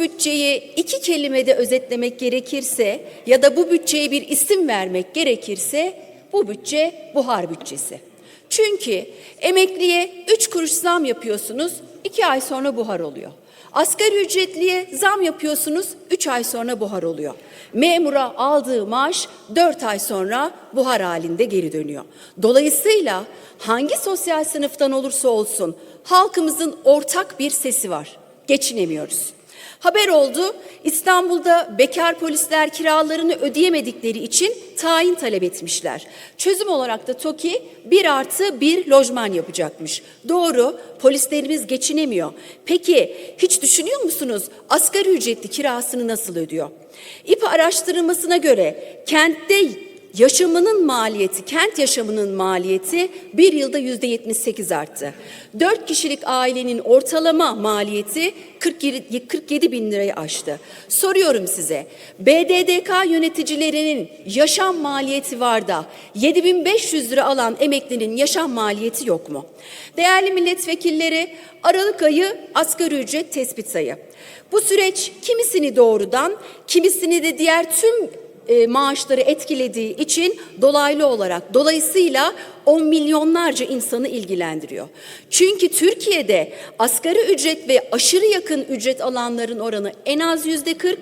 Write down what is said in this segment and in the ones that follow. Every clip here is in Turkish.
bütçeyi iki kelimede özetlemek gerekirse ya da bu bütçeye bir isim vermek gerekirse bu bütçe buhar bütçesi. Çünkü emekliye üç kuruş zam yapıyorsunuz, iki ay sonra buhar oluyor. Asgari ücretliye zam yapıyorsunuz, üç ay sonra buhar oluyor. Memura aldığı maaş dört ay sonra buhar halinde geri dönüyor. Dolayısıyla hangi sosyal sınıftan olursa olsun halkımızın ortak bir sesi var. Geçinemiyoruz. Haber oldu İstanbul'da bekar polisler kiralarını ödeyemedikleri için tayin talep etmişler. Çözüm olarak da TOKİ bir artı bir lojman yapacakmış. Doğru polislerimiz geçinemiyor. Peki hiç düşünüyor musunuz asgari ücretli kirasını nasıl ödüyor? İP araştırılmasına göre kentte Yaşamının maliyeti, kent yaşamının maliyeti bir yılda yüzde 78 arttı. Dört kişilik ailenin ortalama maliyeti 47, 47 bin lirayı aştı. Soruyorum size, BDDK yöneticilerinin yaşam maliyeti var da 7500 lira alan emeklinin yaşam maliyeti yok mu? Değerli milletvekilleri, Aralık ayı asgari ücret tespit sayı. Bu süreç kimisini doğrudan, kimisini de diğer tüm e, maaşları etkilediği için dolaylı olarak dolayısıyla on milyonlarca insanı ilgilendiriyor. Çünkü Türkiye'de asgari ücret ve aşırı yakın ücret alanların oranı en az yüzde 40,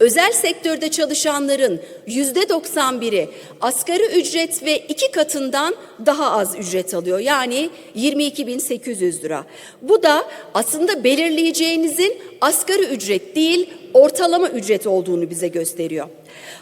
özel sektörde çalışanların yüzde 91'i asgari ücret ve iki katından daha az ücret alıyor. Yani 22.800 lira. Bu da aslında belirleyeceğinizin asgari ücret değil ortalama ücret olduğunu bize gösteriyor.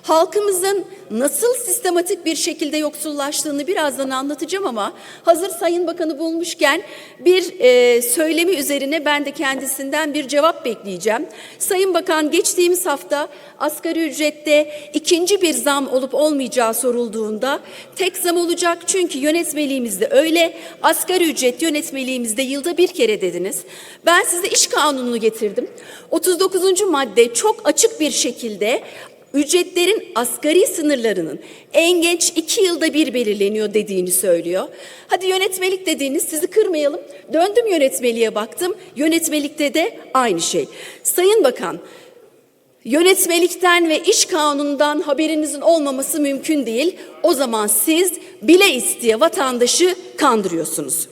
Halkımızın nasıl sistematik bir şekilde yoksullaştığını birazdan anlatacağım ama hazır Sayın Bakanı bulmuşken bir e, söylemi üzerine ben de kendisinden bir cevap bekleyeceğim. Sayın Bakan geçtiğimiz hafta asgari ücrette ikinci bir zam olup olmayacağı sorulduğunda tek zam olacak çünkü yönetmeliğimizde öyle asgari ücret yönetmeliğimizde yılda bir kere dediniz. Ben size iş kanununu getirdim. 39. madde çok açık bir şekilde ücretlerin asgari sınırlarının en geç iki yılda bir belirleniyor dediğini söylüyor. Hadi yönetmelik dediğiniz sizi kırmayalım. Döndüm yönetmeliğe baktım. Yönetmelikte de aynı şey. Sayın Bakan, Yönetmelikten ve iş kanunundan haberinizin olmaması mümkün değil. O zaman siz bile isteye vatandaşı kandırıyorsunuz.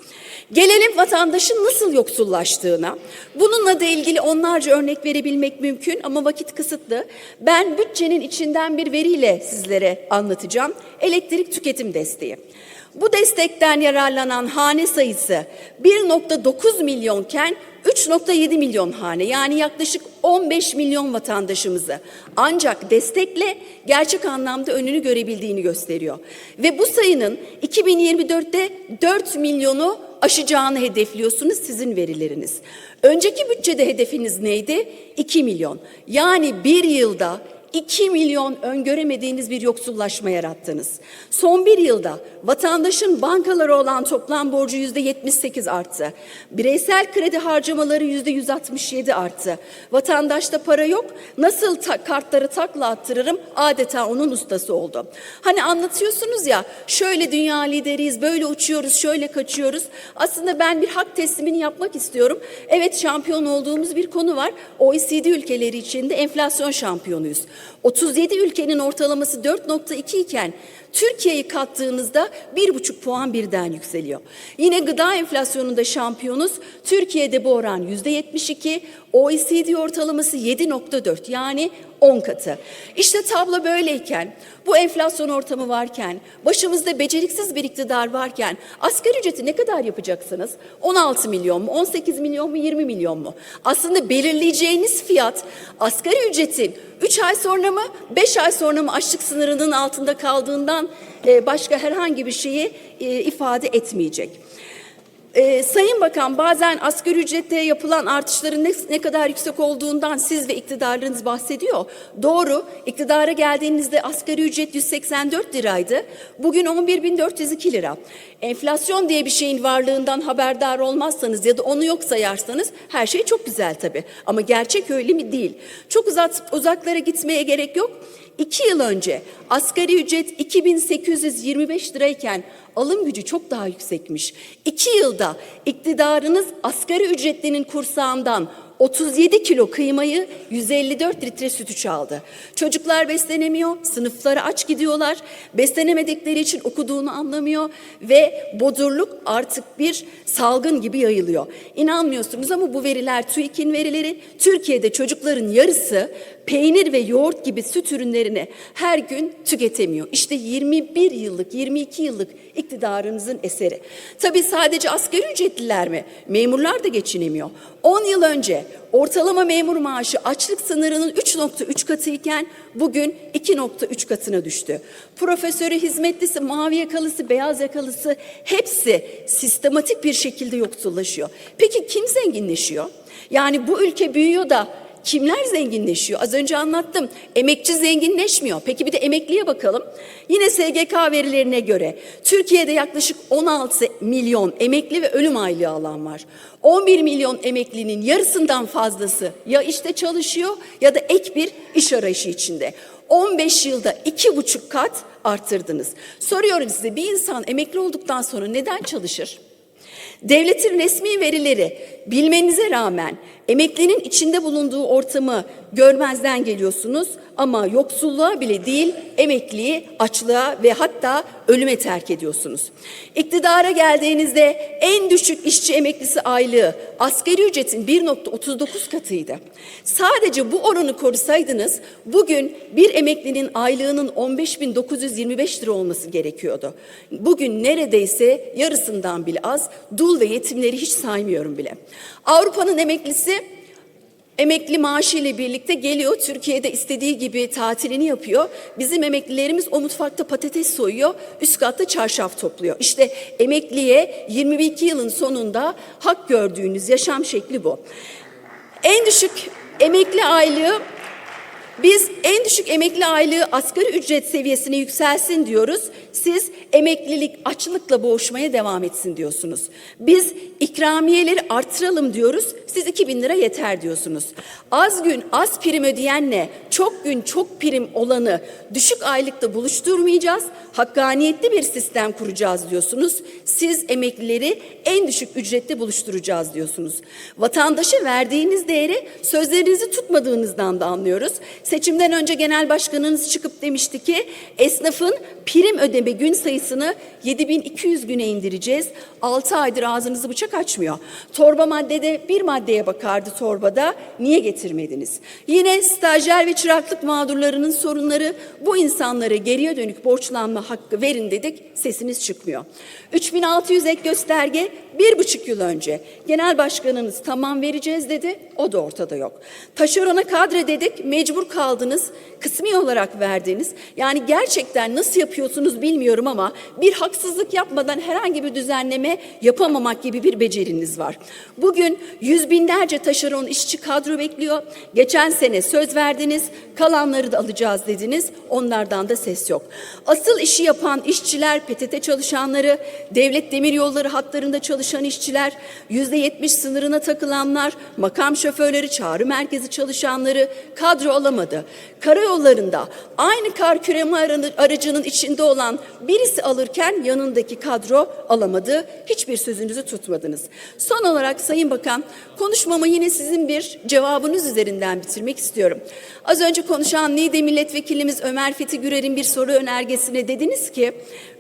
Gelelim vatandaşın nasıl yoksullaştığına. Bununla da ilgili onlarca örnek verebilmek mümkün ama vakit kısıtlı. Ben bütçenin içinden bir veriyle sizlere anlatacağım. Elektrik tüketim desteği. Bu destekten yararlanan hane sayısı 1.9 milyonken 3.7 milyon hane yani yaklaşık 15 milyon vatandaşımızı ancak destekle gerçek anlamda önünü görebildiğini gösteriyor. Ve bu sayının 2024'te 4 milyonu aşacağını hedefliyorsunuz sizin verileriniz. Önceki bütçede hedefiniz neydi? 2 milyon. Yani bir yılda 2 milyon öngöremediğiniz bir yoksullaşma yarattınız. Son bir yılda vatandaşın bankalara olan toplam borcu yüzde 78 arttı. Bireysel kredi harcamaları yüzde 167 arttı. Vatandaşta para yok. Nasıl ta- kartları takla attırırım adeta onun ustası oldu. Hani anlatıyorsunuz ya şöyle dünya lideriyiz, böyle uçuyoruz, şöyle kaçıyoruz. Aslında ben bir hak teslimini yapmak istiyorum. Evet şampiyon olduğumuz bir konu var. OECD ülkeleri içinde enflasyon şampiyonuyuz. 37 ülkenin ortalaması 4.2 iken Türkiye'yi kattığınızda bir buçuk puan birden yükseliyor. Yine gıda enflasyonunda şampiyonuz. Türkiye'de bu oran yüzde 72, OECD ortalaması 7.4 yani 10 katı. İşte tablo böyleyken, bu enflasyon ortamı varken, başımızda beceriksiz bir iktidar varken asgari ücreti ne kadar yapacaksınız? 16 milyon mu, 18 milyon mu, 20 milyon mu? Aslında belirleyeceğiniz fiyat asgari ücretin 3 ay sonra mı, 5 ay sonra mı açlık sınırının altında kaldığından e, başka herhangi bir şeyi e, ifade etmeyecek. Ee, Sayın Bakan bazen asgari ücrette yapılan artışların ne, ne kadar yüksek olduğundan siz ve iktidarlarınız bahsediyor. Doğru, iktidara geldiğinizde asgari ücret 184 liraydı. Bugün 11.402 lira. Enflasyon diye bir şeyin varlığından haberdar olmazsanız ya da onu yok sayarsanız her şey çok güzel tabii. Ama gerçek öyle mi değil. Çok uzat, uzaklara gitmeye gerek yok. İki yıl önce asgari ücret 2825 lirayken alım gücü çok daha yüksekmiş. İki yılda iktidarınız asgari ücretlinin kursağından 37 kilo kıymayı 154 litre sütü çaldı. Çocuklar beslenemiyor, sınıflara aç gidiyorlar, beslenemedikleri için okuduğunu anlamıyor ve bodurluk artık bir salgın gibi yayılıyor. İnanmıyorsunuz ama bu veriler TÜİK'in verileri. Türkiye'de çocukların yarısı peynir ve yoğurt gibi süt ürünlerini her gün tüketemiyor. İşte 21 yıllık, 22 yıllık iktidarınızın eseri. Tabii sadece asgari ücretliler mi? Memurlar da geçinemiyor. 10 yıl önce ortalama memur maaşı açlık sınırının 3.3 katıyken bugün 2.3 katına düştü. Profesörü, hizmetlisi, mavi yakalısı, beyaz yakalısı hepsi sistematik bir şekilde yoksullaşıyor. Peki kim zenginleşiyor? Yani bu ülke büyüyor da Kimler zenginleşiyor? Az önce anlattım. Emekçi zenginleşmiyor. Peki bir de emekliye bakalım. Yine SGK verilerine göre Türkiye'de yaklaşık 16 milyon emekli ve ölüm aylığı alan var. 11 milyon emeklinin yarısından fazlası ya işte çalışıyor ya da ek bir iş arayışı içinde. 15 yılda iki buçuk kat arttırdınız. Soruyorum size bir insan emekli olduktan sonra neden çalışır? Devletin resmi verileri bilmenize rağmen emeklinin içinde bulunduğu ortamı görmezden geliyorsunuz ama yoksulluğa bile değil emekliyi açlığa ve hatta ölüme terk ediyorsunuz. İktidara geldiğinizde en düşük işçi emeklisi aylığı asgari ücretin 1.39 katıydı. Sadece bu oranı korusaydınız bugün bir emeklinin aylığının 15.925 lira olması gerekiyordu. Bugün neredeyse yarısından bile az. Dul ve yetimleri hiç saymıyorum bile. Avrupa'nın emeklisi Emekli maaşı ile birlikte geliyor Türkiye'de istediği gibi tatilini yapıyor. Bizim emeklilerimiz o mutfakta patates soyuyor, üst katta çarşaf topluyor. İşte emekliye 22 yılın sonunda hak gördüğünüz yaşam şekli bu. En düşük emekli aylığı biz en düşük emekli aylığı asgari ücret seviyesine yükselsin diyoruz. Siz emeklilik açlıkla boğuşmaya devam etsin diyorsunuz. Biz ikramiyeleri artıralım diyoruz. Siz 2000 lira yeter diyorsunuz. Az gün az prim ödeyenle çok gün çok prim olanı düşük aylıkta buluşturmayacağız. Hakkaniyetli bir sistem kuracağız diyorsunuz. Siz emeklileri en düşük ücrette buluşturacağız diyorsunuz. Vatandaşa verdiğiniz değeri sözlerinizi tutmadığınızdan da anlıyoruz. Seçimden önce genel başkanınız çıkıp demişti ki esnafın prim ödeme gün sayısını 7200 güne indireceğiz. 6 aydır ağzınızı bıçak açmıyor. Torba maddede bir maddeye bakardı torbada. Niye getirmediniz? Yine stajyer ve çıraklık mağdurlarının sorunları bu insanlara geriye dönük borçlanma hakkı verin dedik. Sesiniz çıkmıyor. 3600 ek gösterge bir buçuk yıl önce genel başkanınız tamam vereceğiz dedi. O da ortada yok. Taşerona kadre dedik mecbur kaldınız. Kısmi olarak verdiniz. Yani gerçekten nasıl yapıyorsunuz bilmiyorum ama bir haksızlık yapmadan herhangi bir düzenleme yapamamak gibi bir beceriniz var. Bugün yüz binlerce taşeron işçi kadro bekliyor. Geçen sene söz verdiniz, kalanları da alacağız dediniz. Onlardan da ses yok. Asıl işi yapan işçiler, PTT çalışanları, devlet demiryolları hatlarında çalışan işçiler, yüzde yetmiş sınırına takılanlar, makam şoförleri, çağrı merkezi çalışanları kadro alamadı. Karayollarında aynı kar küreme aracının içinde olan birisi alırken yanındaki kadro alamadı. Hiçbir sözünüzü tutmadınız. Son olarak Sayın Bakan konuşmamı yine sizin bir cevabınız üzerinden bitirmek istiyorum. Az önce konuşan Niğde Milletvekilimiz Ömer Fethi Gürer'in bir soru önergesine dediniz ki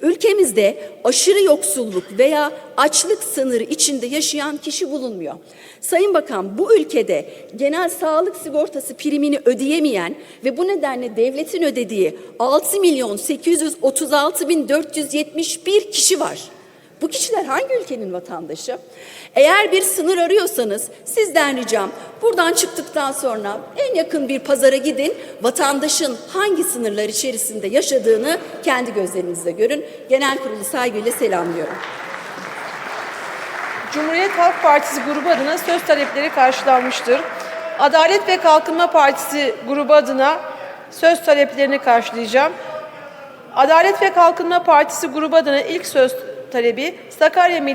ülkemizde aşırı yoksulluk veya açlık sınırı içinde yaşayan kişi bulunmuyor. Sayın Bakan bu ülkede genel sağlık sigortası primini ödeyemeyen ve bu nedenle devletin ödediği 6 milyon 836 bin 471 kişi var. Bu kişiler hangi ülkenin vatandaşı? Eğer bir sınır arıyorsanız sizden ricam buradan çıktıktan sonra en yakın bir pazara gidin. Vatandaşın hangi sınırlar içerisinde yaşadığını kendi gözlerinizle görün. Genel kurulu saygıyla selamlıyorum. Cumhuriyet Halk Partisi grubu adına söz talepleri karşılanmıştır. Adalet ve Kalkınma Partisi grubu adına söz taleplerini karşılayacağım. Adalet ve Kalkınma Partisi grubu adına ilk söz talebi Sakarya Millet